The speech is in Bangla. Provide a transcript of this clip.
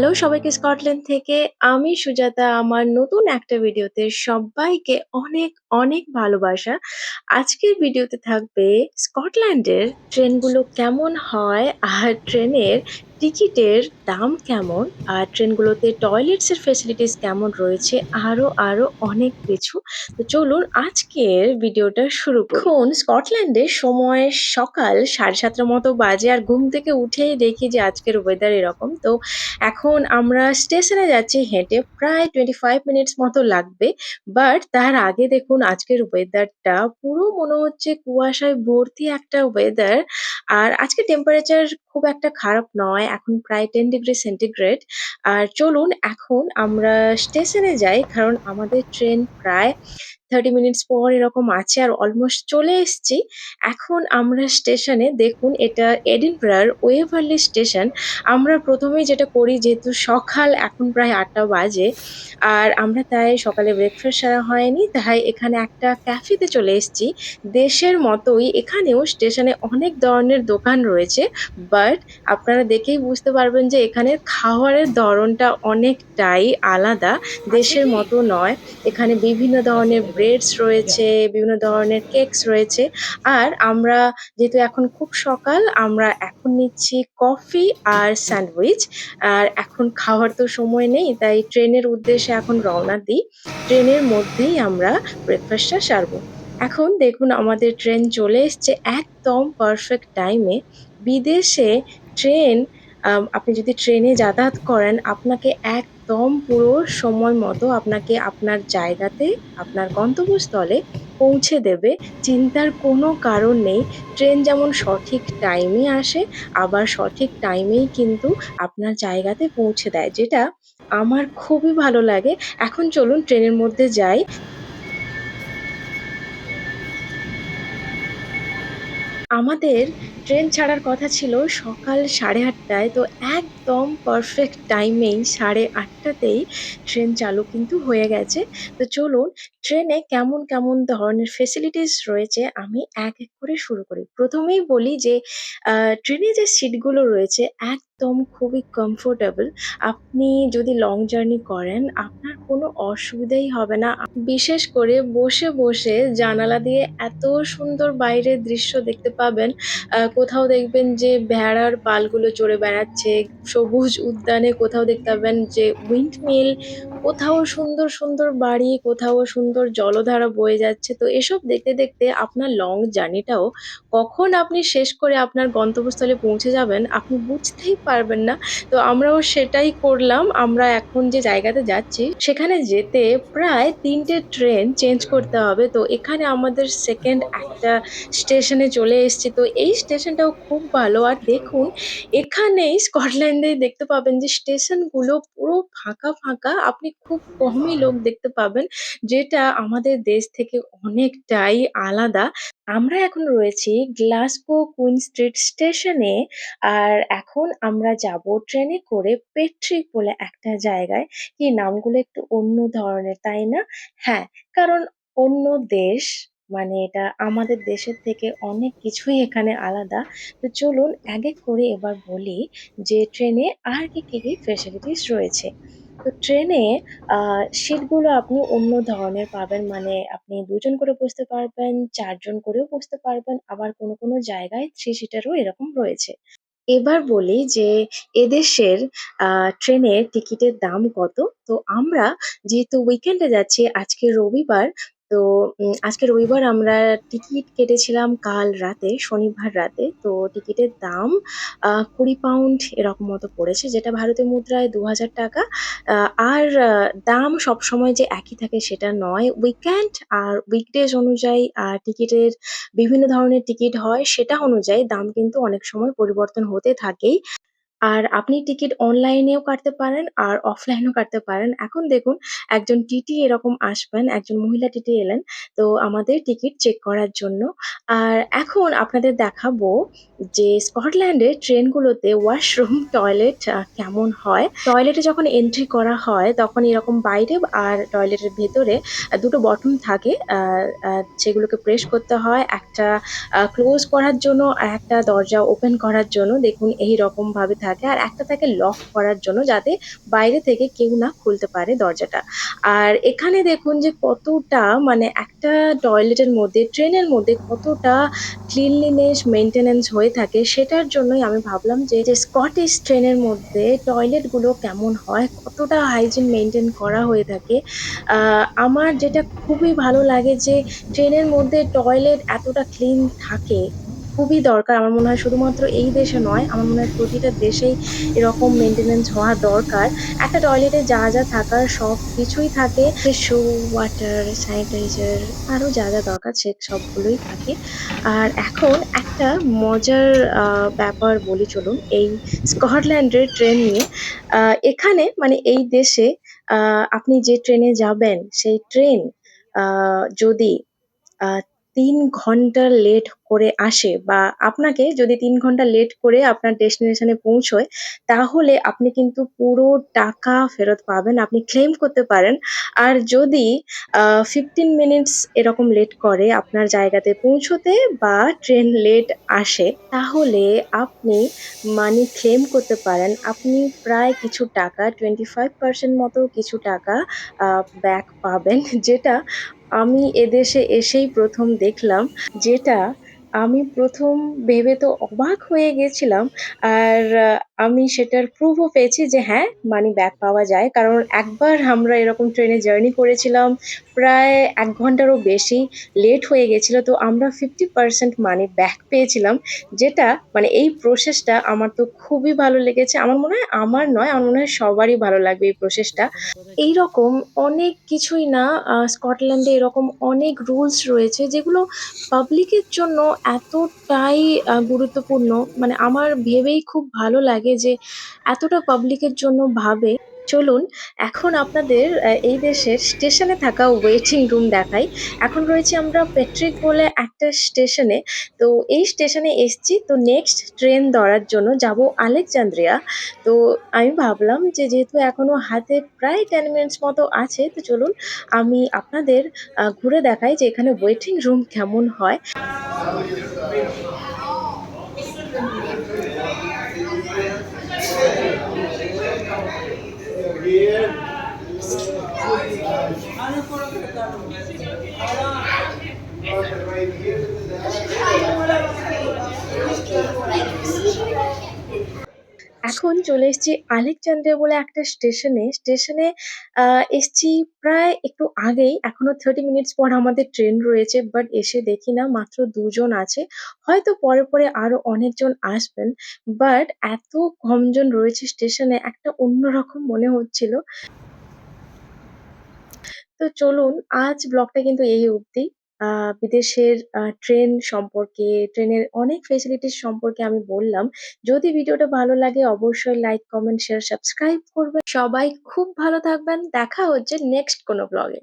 হ্যালো সবাইকে স্কটল্যান্ড থেকে। আমি সুজাতা, আমার নতুন একটা ভিডিওতে সবাইকে অনেক অনেক ভালোবাসা। আজকের ভিডিওতে থাকবে স্কটল্যান্ডের ট্রেনগুলো কেমন হয় আর ট্রেনের টিকিটের দাম কেমন? আর ট্রেনগুলোতে টয়লেটস এর ফেসিলিটিস কেমন রয়েছে? আরও আরও অনেক কিছু। তো চলুন আজকের ভিডিওটা শুরু করি। এখন স্কটল্যান্ডে সময় সকাল সাড়ে সাতটার মতো বাজে আর ঘুম থেকে উঠেই দেখি যে আজকের ওয়েদার এরকম। তো এখন আমরা স্টেশনে যাচ্ছি হেঁটে, প্রায় টোয়েন্টি ফাইভ মিনিটস মতো লাগবে। বাট তার আগে দেখুন, আজকের ওয়েদারটা পুরো মনে হচ্ছে কুয়াশায় ভর্তি একটা ওয়েদার আর আজকে টেম্পারেচার খুব একটা খারাপ নয়। এখন প্রায় টেন ডিগ্রি সেন্টিগ্রেড আর চলুন, এখন আমরা স্টেশন -এ যাই, কারণ আমাদের ট্রেন প্রায় থার্টি মিনিটস পর এরকম আছে আর অলমোস্ট চলে এসছি। এখন আমরা স্টেশনে দেখুন এটা এডিনব্রার ওয়েভারলি স্টেশন আমরা প্রথমেই যেটা করি যেহেতু সকাল এখন প্রায় আটটা বাজে আর আমরা তাই সকালে ব্রেকফাস্ট সারা হয়নি তাই এখানে একটা ক্যাফেতে চলে এসেছি। দেশের মতোই এখানেও স্টেশনে অনেক ধরনের দোকান রয়েছে বাট আপনারা দেখেই বুঝতে পারবেন যে এখানের খাওয়ারের ধরনটা অনেকটাই আলাদা। দেশের মতো নয় এখানে বিভিন্ন ধরনের ব্রেডস রয়েছে বিভিন্ন ধরনের কেকস রয়েছে। আর আমরা যেহেতু এখন খুব সকাল আমরা এখন নিচ্ছি কফি আর স্যান্ডউইচ আর এখন খাওয়ার তো সময় নেই তাই ট্রেনের উদ্দেশ্যে এখন রওনা দিই। ট্রেনের মধ্যেই আমরা ব্রেকফাস্টটা সারবো। এখন দেখুন আমাদের ট্রেন চলে এসছে একদম পারফেক্ট টাইমে বিদেশে ট্রেন আপনি যদি ট্রেনে যাতায়াত করেন আপনাকে একদম পুরো সময় মতো আপনাকে আপনার জায়গাতে, আপনার গন্তব্যস্থলে পৌঁছে দেবে। চিন্তার কোনো কারণ নেই। ট্রেন যেমন সঠিক টাইমে আসে, আবার সঠিক টাইমেই কিন্তু আপনার জায়গাতে পৌঁছে দেয়, যেটা আমার খুবই ভালো লাগে। এখন চলুন ট্রেনের মধ্যে যাই। আমাদের ট্রেন ছাড়ার কথা ছিল সকাল সাড়ে আটটায়, তো একদম পারফেক্ট টাইমেই সাড়ে আটটাতেই ট্রেন চালু কিন্তু হয়ে গেছে। তো চলুন, ট্রেনে কেমন কেমন ধরনের ফেসিলিটিস রয়েছে আমি এক এক করে শুরু করি। প্রথমেই বলি যে ট্রেনে যে সিটগুলো রয়েছে একদম খুবই কমফোর্টেবল আপনি যদি লং জার্নি করেন, আপনার কোনো অসুবিধাই হবে না। বিশেষ করে বসে বসে জানালা দিয়ে এত সুন্দর বাইরের দৃশ্য দেখতে পাবেন কোথাও দেখবেন যে ভেড়ার পালগুলো চড়ে বেড়াচ্ছে, সবুজ উদ্যানে কোথাও দেখতে পাবেন যে উইন্ড মিল কোথাও সুন্দর সুন্দর বাড়ি, কোথাও সুন্দর জলধারা বয়ে যাচ্ছে। তো এসব দেখতে দেখতে আপনার লং জার্নিটাও কখন আপনি শেষ করে আপনার গন্তব্যস্থলে পৌঁছে যাবেন, আপনি বুঝতেই পারবেন না। তো আমরাও সেটাই করলাম, আমরা এখন যে জায়গাতে যাচ্ছি, সেখানে যেতে প্রায় তিনটে ট্রেন চেঞ্জ করতে হবে। তো এখানে আমাদের সেকেন্ড একটা স্টেশনে চলে এসেছি। তো এই স্টেশনটাও খুব ভালো। আর দেখুন, এখানেই স্কটল্যান্ডেই দেখতে পাবেন যে, স্টেশনগুলো পুরো ফাঁকা ফাঁকা। আপনি খুব কমই লোক দেখতে পাবেন, যেটা আমাদের দেশ থেকে অনেকটাই আলাদা। আমরা এখন রয়েছি গ্লাসগো কুইন স্ট্রিট স্টেশনে, আর এখন আমরা যাব ট্রেনে করে পেট্রিক বলে একটা জায়গায়। কি, নামগুলো একটু অন্য ধরনের, তাই না? হ্যাঁ কারণ অন্য দেশ মানে এটা আমাদের দেশের থেকে অনেক কিছুই এখানে আলাদা। তো চলুন এক এক করে এবার বলি যে ট্রেনে আর কি কি কি ফেসিলিটিস রয়েছে। তো ট্রেনে সিটগুলো আপনি অন্য ধরনের পাবেন মানে আপনি দুজন করে বসতে পারবেন, চারজন করেও বসতে পারবেন, আবার কোনো কোনো জায়গায় থ্রি সিটারও এরকম রয়েছে। এবার বলি যে এদেশের ট্রেনের টিকিটের দাম কত? তো আমরা যেহেতু উইকেন্ডে যাচ্ছি, আজকে রবিবার তো আজকে রবিবার আমরা টিকিট কেটেছিলাম কাল রাতে, শনিবার রাতে। তো, টিকিটের দাম কুড়ি পাউন্ড এরকম মতো পড়েছে, যেটা ভারতীয় মুদ্রায় দু হাজার টাকা। আর দাম সবসময় যে একই থাকে সেটা নয়। উইকেন্ড আর উইকডেজ অনুযায়ী আর টিকিটের বিভিন্ন ধরনের টিকিট হয়, সেটা অনুযায়ী দাম কিন্তু অনেক সময় পরিবর্তন হতে থাকেই। আর আপনি টিকিট অনলাইনেও কাটতে পারেন আর অফলাইনেও কাটতে পারেন। এখন দেখুন, একজন টিটি এরকম আসবেন, একজন মহিলা টিটি এলেন, তো আমাদের টিকিট চেক করার জন্য। আর এখন আপনাদের দেখাবো যে স্কটল্যান্ডের ট্রেনগুলোতে ওয়াশরুম, টয়লেট কেমন হয়? টয়লেটে যখন এন্ট্রি করা হয়, তখন এরকম বাইরে আর টয়লেটের ভেতরে দুটো বটন থাকে সেগুলোকে প্রেস করতে হয়, একটা ক্লোজ করার জন্য আর একটা দরজা ওপেন করার জন্য। দেখুন এই রকম ভাবে থাকে। থাকে আর একটা থাকে লক করার জন্য যাতে বাইরে থেকে কেউ না খুলতে পারে দরজাটা। আর এখানে দেখুন যে কতটা মানে একটা টয়লেটের মধ্যে ট্রেনের মধ্যে কতটা ক্লিনলিনেস মেনটেনেন্স হয়ে থাকে সেটার জন্যই আমি ভাবলাম যে যে স্কটিশ ট্রেনের মধ্যে টয়লেটগুলো কেমন হয়, কতটা হাইজিন মেনটেন করা হয়ে থাকে। আমার যেটা খুবই ভালো লাগে যে ট্রেনের মধ্যে টয়লেট এতটা ক্লিন থাকে খুবই দরকার। আমার মনে হয় শুধুমাত্র এই দেশে নয়, আমার মনে হয় প্রতিটা দেশেই এরকম মেনটেনেন্স হওয়া দরকার। একটা টয়লেটে যা যা থাকার সব কিছুই থাকে। শো ওয়াটার স্যানিটাইজার আরও যা যা দরকার সে সবগুলোই থাকে। আর এখন একটা মজার ব্যাপার বলি চলুন, এই স্কটল্যান্ডের ট্রেন নিয়ে। এখানে মানে এই দেশে আপনি যে ট্রেনে যাবেন, সেই ট্রেন যদি তিন ঘণ্টা লেট করে আসে বা আপনাকে যদি তিন ঘণ্টা লেট করে আপনার ডেস্টিনেশনে পৌঁছয়, তাহলে আপনি কিন্তু পুরো টাকা ফেরত পাবেন, আপনি ক্লেম করতে পারেন। আর যদি ফিফটিন মিনিটস এরকম লেট করে আপনার জায়গাতে পৌঁছতে বা ট্রেন লেট আসে, তাহলে আপনি মানি ক্লেম করতে পারেন। আপনি প্রায় কিছু টাকা টোয়েন্টি ফাইভ পার্সেন্ট মতো কিছু টাকা ব্যাক পাবেন, যেটা আমি এদেশে এসেই প্রথম দেখলাম যেটা আমি প্রথম ভেবে তো অবাক হয়ে গেছিলাম। আর আমি সেটার প্রুফও পেয়েছি যে হ্যাঁ মানি ব্যাক পাওয়া যায়। কারণ একবার আমরা এরকম ট্রেনে জার্নি করেছিলাম, প্রায় এক ঘন্টারও বেশি লেট হয়ে গেছিল, তো আমরা ফিফটি পার্সেন্ট মানি ব্যাক পেয়েছিলাম, যেটা মানে এই প্রসেসটা আমার তো খুবই ভালো লেগেছে। আমার মনে হয় আমার নয়, আমার মনে হয় সবারই ভালো লাগবে এই প্রসেসটা এইরকম অনেক কিছুই না স্কটল্যান্ডে এরকম অনেক রুলস রয়েছে, যেগুলো পাবলিকের জন্য এতটাই গুরুত্বপূর্ণ। মানে আমার ভেবেই খুব ভালো লাগে যে এতটা পাবলিকের জন্য ভাবে। চলুন, এখন আপনাদের এই দেশের স্টেশনে থাকা ওয়েটিং রুম দেখাই। এখন রয়েছে আমরা পেট্রিক বলে একটা স্টেশনে তো এই স্টেশনে এসছি। তো নেক্সট ট্রেন ধরার জন্য যাব আলেকজান্দ্রিয়া। তো আমি ভাবলাম যে যেহেতু এখনও হাতে প্রায় টেন মিনিটস মতো আছে, তো চলুন আমি আপনাদের ঘুরে দেখাই যে এখানে ওয়েটিং রুম কেমন হয়। Right here. এখন চলে এসেছি আলেকজান্দ্রিয়া বলে একটা স্টেশনে স্টেশনে এসছি প্রায় একটু আগেই। এখনও থার্টি মিনিটস পর আমাদের ট্রেন রয়েছে বাট এসে দেখি না, মাত্র দুজন আছে। হয়তো পরে পরে আরও অনেকজন আসবেন বাট এত কমজন রয়েছে স্টেশনে একটা অন্যরকম মনে হচ্ছিল। তো চলুন, আজ ব্লগটা কিন্তু এই অবধি। আহ, বিদেশের আহ, ট্রেন সম্পর্কে ট্রেন -এর অনেক ফেসিলিটিস সম্পর্কে আমি বললাম। যদি ভিডিওটা ভালো লাগে অবশ্যই লাইক কমেন্ট শেয়ার সাবস্ক্রাইব করবেন। সবাই খুব ভালো থাকবেন। দেখা হচ্ছে নেক্সট কোনো ব্লগে